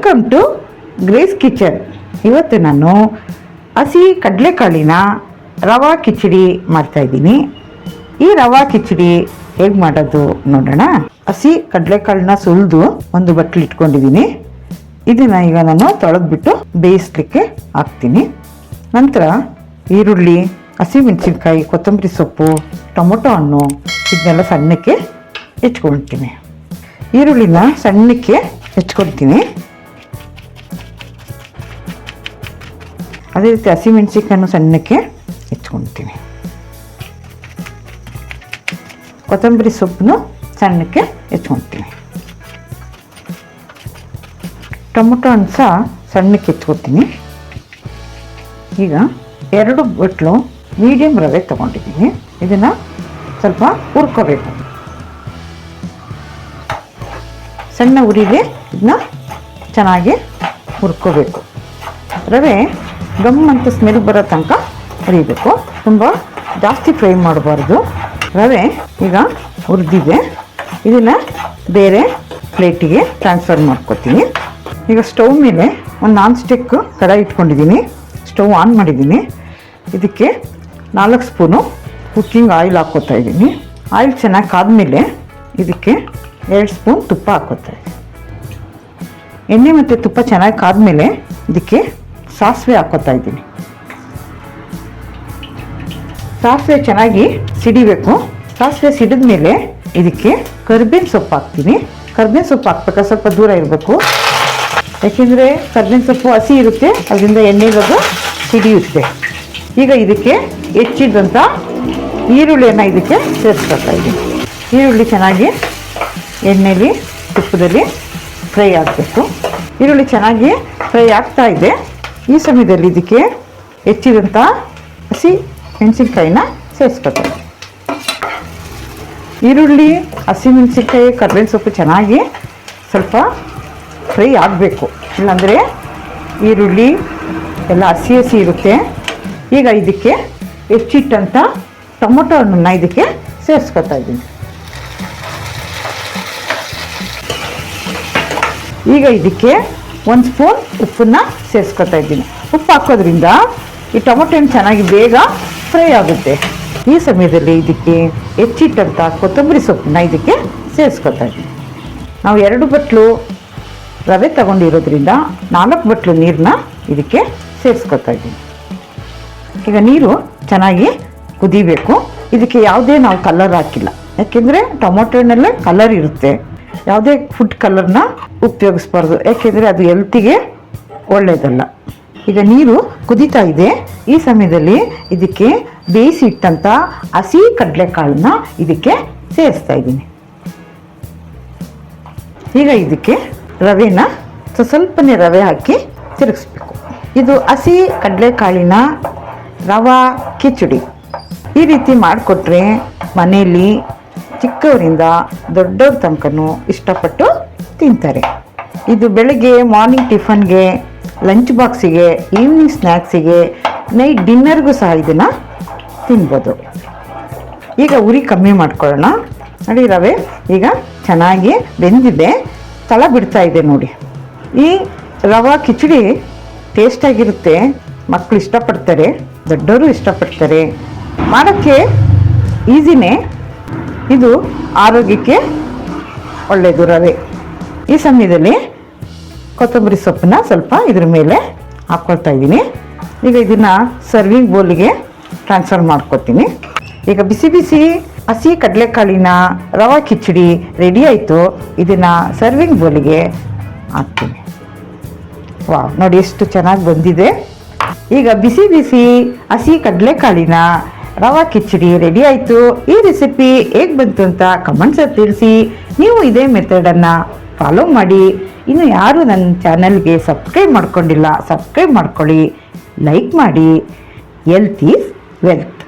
Welcome to grace kitchen ಇವತ್ತು ನಾನು ಹಸಿ ಕಡಲೆಕಾಳಿನ ರವಾ ಕಿಚಡಿ ಮಾಡ್ತಾ ಇದ್ದೀನಿ. ಈ ರವಾ ಕಿಚಡಿ ಹೇಗೆ ಮಾಡೋದು ನೋಡೋಣ. ಹಸಿ ಕಡಲೆಕಾಳನ್ನ ಸುಲಿದು ಒಂದು ಬಟ್ಲು ಇಟ್ಕೊಂಡಿದ್ದೀನಿ. ಇದನ್ನು ಈಗ ನಾನು ತೊಳೆದ್ಬಿಟ್ಟು ಬೇಯಿಸ್ಲಿಕ್ಕೆ ಹಾಕ್ತೀನಿ. ನಂತರ ಈರುಳ್ಳಿ ಹಸಿಮೆಣಸಿನ್ಕಾಯಿ ಕೊತ್ತಂಬರಿ ಸೊಪ್ಪು, ಟೊಮೊಟೊ ಹಣ್ಣು ಇದನ್ನೆಲ್ಲ ಸಣ್ಣಕ್ಕೆ ಹೆಚ್ಕೊಳ್ತೀನಿ. ಈರುಳ್ಳಿನ ಸಣ್ಣಕ್ಕೆ ಹೆಚ್ಕೊಳ್ತೀನಿ. ಅದೇ ರೀತಿ ಹಸಿಮೆಣಸಿನ್ಕಾಯನ್ನು ಸಣ್ಣಕ್ಕೆ ಹೆಚ್ಕೊಳ್ತೀನಿ ಕೊತ್ತಂಬರಿ ಸೊಪ್ಪನ್ನು ಸಣ್ಣಕ್ಕೆ ಹೆಚ್ಕೊಳ್ತೀನಿ ಟೊಮೊಟೊ ಹಣ್ಣು ಸಹ ಸಣ್ಣಕ್ಕೆ ಹೆಚ್ಕೊಳ್ತೀನಿ ಈಗ ಎರಡು ಬಟ್ಲು ಮೀಡಿಯಮ್ ರವೆ ತೊಗೊಂಡಿದ್ದೀನಿ. ಇದನ್ನು ಸ್ವಲ್ಪ ಹುರ್ಕೋಬೇಕು. ಸಣ್ಣ ಉರಿಗೆ ಇದನ್ನ ಚೆನ್ನಾಗಿ ಹುರ್ಕೋಬೇಕು. ರವೆ ಗಮ್ ಅಂತ ಸ್ಮೆಲ್ ಬರೋ ತನಕ ಹುರಿಬೇಕು. ತುಂಬ ಜಾಸ್ತಿ ಫ್ರೈ ಮಾಡಬಾರ್ದು. ರವೆ ಈಗ ಹುರಿದಿದೆ. ಇದನ್ನು ಬೇರೆ ಪ್ಲೇಟಿಗೆ ಟ್ರಾನ್ಸ್ಫರ್ ಮಾಡ್ಕೊತೀನಿ. ಈಗ ಸ್ಟವ್ ಮೇಲೆ ಒಂದು ನಾನ್ ಸ್ಟಿಕ್ ಕಡಾಯಿ ಇಟ್ಕೊಂಡಿದ್ದೀನಿ ಸ್ಟವ್ ಆನ್ ಮಾಡಿದ್ದೀನಿ ಇದಕ್ಕೆ ನಾಲ್ಕು ಸ್ಪೂನು ಕುಕ್ಕಿಂಗ್ ಆಯಿಲ್ ಹಾಕ್ಕೋತಾ ಇದ್ದೀನಿ ಆಯಿಲ್ ಚೆನ್ನಾಗಿ ಕಾದ್ಮೇಲೆ ಇದಕ್ಕೆ ಎರಡು ಸ್ಪೂನ್ ತುಪ್ಪ ಹಾಕ್ಕೋತಾ ಇದ್ದೀನಿ ಎಣ್ಣೆ ಮತ್ತು ತುಪ್ಪ ಚೆನ್ನಾಗಿ ಕಾದ್ಮೇಲೆ ಇದಕ್ಕೆ ಸಾಸಿವೆ ಹಾಕೋತಾ ಇದ್ದೀನಿ. ಸಾಸಿವೆ ಚೆನ್ನಾಗಿ ಸಿಡಿಬೇಕು. ಸಾಸಿವೆ ಸಿಡಿದ ಮೇಲೆ ಇದಕ್ಕೆ ಕರ್ಬೇವಿನ ಸೊಪ್ಪು ಹಾಕ್ತೀನಿ. ಕರ್ಬೇವಿನ ಸೊಪ್ಪು ಹಾಕ್ಬೇಕಾ ಸ್ವಲ್ಪ ದೂರ ಇರಬೇಕು. ಯಾಕೆಂದರೆ ಕರ್ಬೇವಿನ ಸೊಪ್ಪು ಹಸಿ ಇರುತ್ತೆ, ಅದರಿಂದ ಎಣ್ಣೆಗದು ಸಿಡಿಯುತ್ತೆ. ಈಗ ಇದಕ್ಕೆ ಹೆಚ್ಚಿದಂಥ ಈರುಳ್ಳಿಯನ್ನು ಇದಕ್ಕೆ ಸೇರಿಸ್ಕೊಳ್ತಾ ಇದ್ದೀನಿ. ಈರುಳ್ಳಿ ಚೆನ್ನಾಗಿ ಎಣ್ಣೆಲಿ, ತುಪ್ಪದಲ್ಲಿ ಫ್ರೈ ಆಗಬೇಕು. ಈರುಳ್ಳಿ ಚೆನ್ನಾಗಿ ಫ್ರೈ ಆಗ್ತಾ ಇದೆ. ಈ ಸಮಯದಲ್ಲಿ ಇದಕ್ಕೆ ಹೆಚ್ಚಿದಂಥ ಹಸಿ ಮೆಣಸಿನ್ಕಾಯಿನ ಸೇರಿಸ್ಕೊತಾರೆ ಈರುಳ್ಳಿ ಹಸಿಮೆಣಸಿನ್ಕಾಯಿ ಕರ್ಬೇವಿನ ಸೊಪ್ಪು ಚೆನ್ನಾಗಿ ಸ್ವಲ್ಪ ಫ್ರೈ ಆಗಬೇಕು. ಇಲ್ಲಾಂದರೆ ಈರುಳ್ಳಿ ಎಲ್ಲ ಹಸಿ ಹಸಿ ಇರುತ್ತೆ. ಈಗ ಇದಕ್ಕೆ ಹೆಚ್ಚಿಟ್ಟಂಥ ಟೊಮೊಟೊ ಹಣ್ಣನ್ನು ಇದಕ್ಕೆ ಸೇರಿಸ್ಕೊತಾ ಇದ್ದೀನಿ. ಈಗ ಇದಕ್ಕೆ ಒಂದು ಸ್ಪೂನ್ ಉಪ್ಪನ್ನ ಸೇರಿಸ್ಕೊತಾ ಇದ್ದೀನಿ. ಉಪ್ಪು ಹಾಕೋದ್ರಿಂದ ಈ ಟೊಮೊಟೊ ಹಣ್ಣು ಚೆನ್ನಾಗಿ ಬೇಗ ಫ್ರೈ ಆಗುತ್ತೆ. ಈ ಸಮಯದಲ್ಲಿ ಇದಕ್ಕೆ ಹೆಚ್ಚಿಟ್ಟಂಥ ಕೊತ್ತಂಬರಿ ಸೊಪ್ಪನ್ನ ಇದಕ್ಕೆ ಸೇರಿಸ್ಕೊತಾ ಇದ್ದೀನಿ. ನಾವು ಎರಡು ಬಟ್ಲು ರವೆ ತಗೊಂಡಿರೋದ್ರಿಂದ ನಾಲ್ಕು ಬಟ್ಲು ನೀರನ್ನ ಇದಕ್ಕೆ ಸೇರಿಸ್ಕೊತಾ ಇದ್ದೀನಿ. ಈಗ ನೀರು ಚೆನ್ನಾಗಿ ಕುದಿಬೇಕು. ಇದಕ್ಕೆ ಯಾವುದೇ ನಾವು ಕಲರ್ ಹಾಕಿಲ್ಲ. ಯಾಕೆಂದರೆ ಟೊಮೊಟೊ ಹಣ್ಣಲ್ಲೇ ಕಲರ್ ಇರುತ್ತೆ. ಯಾವುದೇ ಫುಡ್ ಕಲರ್ನ ಉಪಯೋಗಿಸ್ಬಾರ್ದು. ಯಾಕೆಂದರೆ ಅದು ಹೆಲ್ತಿಗೆ ಒಳ್ಳೆಯದಲ್ಲ ಈಗ ನೀರು ಕುದೀತಾ ಇದೆ. ಈ ಸಮಯದಲ್ಲಿ ಇದಕ್ಕೆ ಬೇಯಿಸಿ ಇಟ್ಟಂಥ ಹಸಿ ಕಡಲೆಕಾಳನ್ನ ಇದಕ್ಕೆ ಸೇರಿಸ್ತಾ ಇದ್ದೀನಿ. ಈಗ ಇದಕ್ಕೆ ರವೆನ ಸ್ವ- ಸ್ವಲ್ಪನೇ ರವೆ ಹಾಕಿ ತಿರುಗಿಸ್ಬೇಕು. ಇದು ಹಸಿ ಕಡಲೆಕಾಳಿನ ರವಾ, ಕಿಚಡಿ. ಈ ರೀತಿ ಮಾಡಿಕೊಟ್ರೆ ಮನೆಯಲ್ಲಿ ಚಿಕ್ಕವರಿಂದ ದೊಡ್ಡವ್ರ ತನಕನೂ ಇಷ್ಟಪಟ್ಟು ತಿಂತಾರೆ. ಇದು ಬೆಳಗ್ಗೆ ಮಾರ್ನಿಂಗ್ ಟಿಫನ್ಗೆ, ಲಂಚ್ ಬಾಕ್ಸಿಗೆ, ಈವ್ನಿಂಗ್ ಸ್ನ್ಯಾಕ್ಸಿಗೆ ನೈಟ್ ಡಿನ್ನರ್ಗೂ ಸಹ ಇದನ್ನು ತಿನ್ಬೋದು. ಈಗ ಉರಿ ಕಮ್ಮಿ ಮಾಡ್ಕೊಳ್ಳೋಣ. ನೋಡಿ ರವೆ, ಈಗ ಚೆನ್ನಾಗಿ ಬೆಂದಿದೆ. ತಳ ಬಿಡ್ತಾ ಇದೆ ನೋಡಿ. ಈ ರವಾ ಕಿಚಡಿ ಟೇಸ್ಟಾಗಿರುತ್ತೆ ಮಕ್ಕಳು ಇಷ್ಟಪಡ್ತಾರೆ ದೊಡ್ಡವರು ಇಷ್ಟಪಡ್ತಾರೆ. ಮಾಡೋಕ್ಕೆ ಈಸಿನೇ. ಇದು ಆರೋಗ್ಯಕ್ಕೆ ಒಳ್ಳೆಯದು ರವೆ. ಈ ಸಮಯದಲ್ಲಿ ಕೊತ್ತಂಬರಿ ಸೊಪ್ಪನ್ನ ಸ್ವಲ್ಪ ಇದ್ರ ಮೇಲೆ ಹಾಕ್ಕೊಳ್ತಾ ಇದ್ದೀನಿ. ಈಗ ಇದನ್ನು ಸರ್ವಿಂಗ್ ಬೌಲಿಗೆ ಟ್ರಾನ್ಸ್ಫರ್ ಮಾಡ್ಕೊತೀನಿ. ಈಗ ಬಿಸಿ ಬಿಸಿ ಹಸಿ ಕಡಲೆಕಾಳಿನ ರವಾ ಕಿಚಡಿ ರೆಡಿ ಆಯಿತು. ಇದನ್ನು ಸರ್ವಿಂಗ್ ಬೌಲಿಗೆ ಹಾಕ್ತೀನಿ. ವಾ ನೋಡಿ ಎಷ್ಟು ಚೆನ್ನಾಗಿ ಬಂದಿದೆ. ಈಗ ಬಿಸಿ ಬಿಸಿ ಹಸಿ ಕಡಲೆಕಾಳಿನ ರವಾ ಕಿಚಡಿ ರೆಡಿ ಆಯಿತು. ಈ ರೆಸಿಪಿ ಹೇಗೆ ಬಂತು ಅಂತ ಕಮೆಂಟ್ಸಲ್ಲಿ ತಿಳಿಸಿ. ನೀವು ಇದೇ ಮೆಥಡನ್ನು ಫಾಲೋ ಮಾಡಿ. ಇನ್ನು ಯಾರು ನನ್ನ ಚಾನಲ್ಗೆ ಸಬ್ಸ್ಕ್ರೈಬ್ ಮಾಡ್ಕೊಂಡಿಲ್ಲ ಸಬ್ಸ್ಕ್ರೈಬ್ ಮಾಡ್ಕೊಳ್ಳಿ. ಲೈಕ್ ಮಾಡಿ. Health is wealth